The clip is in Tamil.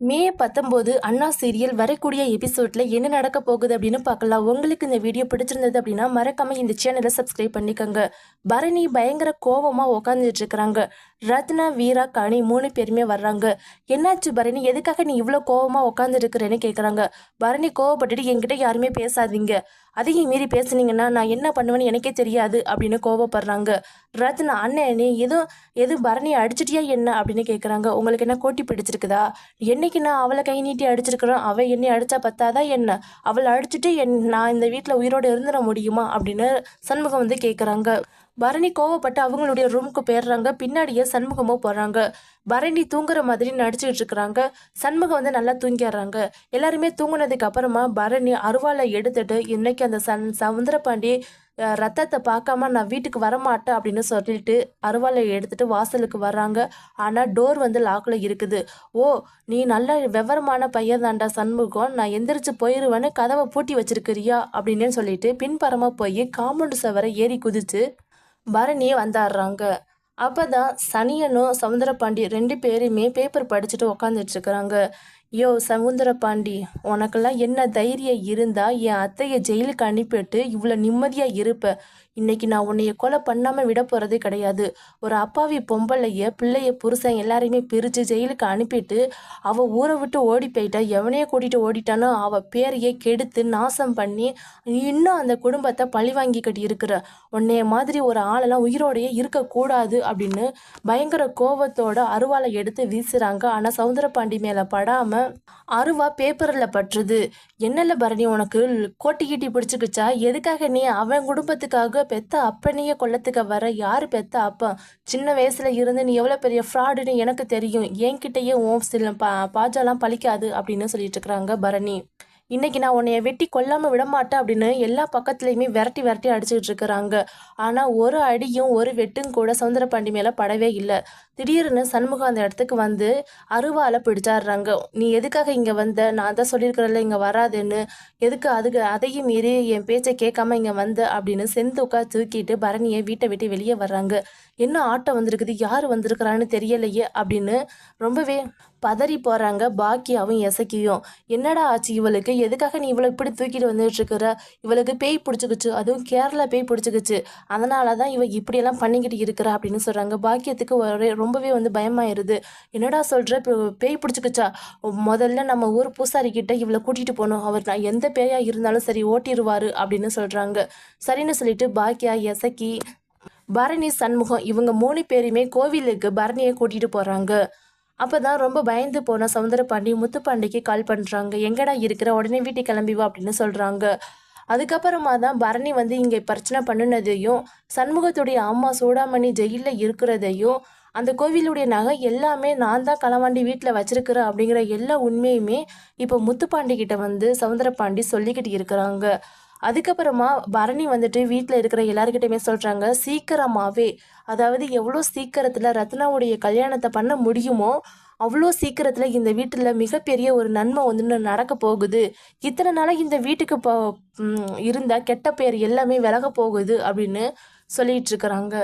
மே பத்தொம்போது அண்ணா சீரியல் வரக்கூடிய எபிசோட்ல என்ன நடக்க போகுது அப்படின்னு பார்க்கலாம். உங்களுக்கு இந்த வீடியோ பிடிச்சிருந்தது அப்படின்னா மறக்காம இந்த சேனலை சப்ஸ்கிரைப் பண்ணிக்கோங்க. பரணி பயங்கர கோபமா உக்காந்துட்டு இருக்கிறாங்க. ரத்னா வீரா கனி மூணு பேருமே வர்றாங்க. என்னாச்சு பரணி? எதுக்காக நீ இவ்வளோ கோபமாக உட்காந்துருக்குறேன்னு இருக்கிறேன்னு கேட்குறாங்க பரணி கோவப்பட்டுட்டு என்கிட்ட யாருமே பேசாதீங்க. அதையும் மீறி பேசுனீங்கன்னா நான் என்ன பண்ணுவேன்னு எனக்கே தெரியாது அப்படின்னு கோவப்படுறாங்க. ரத்னா அண்ணன் நீ எதுவும் எது பரணியை அடிச்சிட்டியா என்ன? அப்படின்னு கேட்குறாங்க உங்களுக்கு என்ன கோட்டி பிடிச்சிருக்குதா? என்னைக்கு நான் அவளை கை நீட்டி அடிச்சிருக்கிறோம்? அவள் என்னை அடித்தா பத்தாதா என்ன? அவளை அடிச்சுட்டு என் நான் இந்த வீட்டில் உயிரோடு இருந்துட முடியுமா? அப்படின்னு சண்முகம் வந்து கேட்குறாங்க பரணி கோவப்பட்டு அவங்களுடைய ரூமுக்கு போயிடுறாங்க. பின்னாடியே சண்முகமும் போகிறாங்க பரணி தூங்குற மாதிரி நடிச்சுக்கிட்டு இருக்கிறாங்க. சண்முகம் வந்து நல்லா தூங்கிடுறாங்க. எல்லாருமே தூங்கினதுக்கு அப்புறமா பரணி அருவாளை எடுத்துட்டு இன்னைக்கு அந்த சன் சவுந்தரபாண்டி ரத்தத்தை பார்க்காம நான் வீட்டுக்கு வரமாட்டேன் அப்படின்னு சொல்லிட்டு அருவாலை எடுத்துட்டு வாசலுக்கு வர்றாங்க. ஆனால் டோர் வந்து லாக்கில் இருக்குது. ஓ நீ நல்ல விவரமான பையன் தாண்டா சண்முகம். நான் எந்திரிச்சு போயிடுவேன்னு கதவை பூட்டி வச்சிருக்கிறியா? அப்படின்னு சொல்லிட்டு பின்பறமாக போய் காம்பவுண்டு சவரை ஏறி குதிச்சு பரணி வந்தாடுறாங்க அப்போ தான் சனியனும் சவுந்தரபாண்டி ரெண்டு பேருமே பேப்பர் படிச்சுட்டு உக்காந்துட்டு இருக்கிறாங்க. யோ சவுந்தரபாண்டி உனக்கெல்லாம் என்ன தைரியம் இருந்தால் என் அத்தையை ஜெயிலுக்கு அனுப்பிட்டு இவ்வளோ நிம்மதியாக இருப்ப. இன்னைக்கு நான் உன்னைய கொலை பண்ணாமல் விட போகிறதே கிடையாது. ஒரு அப்பாவி பொம்பளைய பிள்ளைய புருஷன் எல்லாரையுமே பிரித்து ஜெயிலுக்கு அனுப்பிட்டு அவள் ஊரை விட்டு ஓடி போயிட்டா. எவனையே கூட்டிகிட்டு ஓடிட்டானோ அவள் பேரையே கெடுத்து நாசம் பண்ணி இன்னும் அந்த குடும்பத்தை பழி வாங்கிக்கிட்டு இருக்கிற. உன்னைய மாதிரி ஒரு ஆளெல்லாம் உயிரோடையே இருக்கக்கூடாது அப்படின்னு பயங்கர கோபத்தோட அருவாளை எடுத்து வீசுகிறாங்க ஆனால் சவுந்தரபாண்டி மேலே படாமல் அருவா பேப்பரில் பற்றுது என்னல்ல பரணி உனக்கு கோட்டி கீட்டி பிடிச்சிக்கிச்சா? எதுக்காக நீ அவன் குடும்பத்துக்காக பெத்த அப்பனையே கொள்ளத்துக்க வர? யார் பெத்த அப்பன் சின்ன வயசுல இருந்து நீ எவ்வளோ பெரிய ஃப்ராடுன்னு எனக்கு தெரியும். என்கிட்டயே ஓம் சில பா பாஜாலாம் பழிக்காது அப்படின்னு சொல்லிட்டு இருக்கிறாங்க பரணி. இன்னைக்கு நான் உன்னைய வெட்டி கொல்லாமல் விட மாட்டேன் அப்படின்னு எல்லா பக்கத்துலேயுமே விரட்டி விரட்டி அடிச்சுக்கிட்டு இருக்கிறாங்க. ஆனால் ஒரு அடியும் ஒரு வெட்டும் கூட சவுந்தரபாண்டி மேலே படவே இல்லை. திடீர்னு சண்முகம் அந்த இடத்துக்கு வந்து அருவால பிடிச்சாடுறாங்க. நீ எதுக்காக இங்கே வந்த? நான் தான் சொல்லியிருக்கிறேன்ல இங்கே வராதுன்னு. எதுக்கு அதுக்கு அதையும் மீறி என் பேச்சை கேட்காம இங்கே வந்த? அப்படின்னு செந்துக்கா தூக்கிட்டு பரணியை வீட்டை விட்டு வெளியே வர்றாங்க. என்ன ஆட்டம் வந்திருக்குது? யார் வந்திருக்கிறான்னு தெரியலையே? அப்படின்னு ரொம்பவே பதறி போகிறாங்க பாக்கியாவும் எசக்கியும். என்னடா ஆச்சு இவளுக்கு? எதுக்காக நீ இவ்வளோ இப்படி தூக்கிட்டு வந்துட்டு இருக்கிற இவளுக்கு பேய் பிடிச்சிக்கிச்சு. அதுவும் கேரளா பேய் பிடிச்சிக்கிச்சு. அதனால தான் இவ இப்படியெல்லாம் பண்ணிக்கிட்டு இருக்கிறா அப்படின்னு சொல்கிறாங்க பாக்கியத்துக்கு ஒரே ரொம்பவே வந்து பயமாயிருது. என்னடா சொல்கிற பேய் பிடிச்சிக்கிச்சா? முதல்ல நம்ம ஊர் பூசாரிக்கிட்ட இவளை கூட்டிகிட்டு போகணும். அவர் நான் எந்த பேயாக இருந்தாலும் சரி ஓட்டிடுவார் அப்படின்னு சொல்கிறாங்க சரின்னு சொல்லிட்டு பாக்கியா எசக்கி பரணி சண்முகம் இவங்க மூணு பேருமே கோவிலுக்கு பரணியை கூட்டிகிட்டு போகிறாங்க அப்போ தான் ரொம்ப பயந்து போன சவுந்தரபாண்டி முத்துப்பாண்டிக்கு கால் பண்ணுறாங்க எங்கடா இருக்கிற? உடனே வீட்டுக்கு கிளம்பி வா அப்படின்னு சொல்கிறாங்க அதுக்கப்புறமா தான் பரணி வந்து இங்கே பிரச்சனை பண்ணினதையும் சண்முகத்துடைய அம்மா சூடாமணி ஜெயிலில் இருக்கிறதையும் அந்த கோவிலுடைய நகை எல்லாமே நான் தான் களவாண்டி வீட்டில் வச்சிருக்கிறேன் அப்படிங்கிற எல்லா உண்மையுமே இப்போ முத்துப்பாண்டி கிட்ட வந்து சவுந்தரபாண்டி சொல்லிக்கிட்டு இருக்கிறாங்க. அதுக்கப்புறமா பரணி வந்துட்டு வீட்டில் இருக்கிற எல்லாருக்கிட்டையுமே சொல்கிறாங்க சீக்கிரமாகவே அதாவது எவ்வளோ சீக்கிரத்தில் ரத்னாவுடைய கல்யாணத்தை பண்ண முடியுமோ அவ்வளோ சீக்கிரத்தில் இந்த வீட்டில் மிகப்பெரிய ஒரு நன்மை வந்து நடக்க போகுது. இத்தனை நாளாக இந்த வீட்டுக்கு போ இருந்த கெட்ட பேர் எல்லாமே விலக போகுது அப்படின்னு சொல்லிகிட்ருக்குறாங்க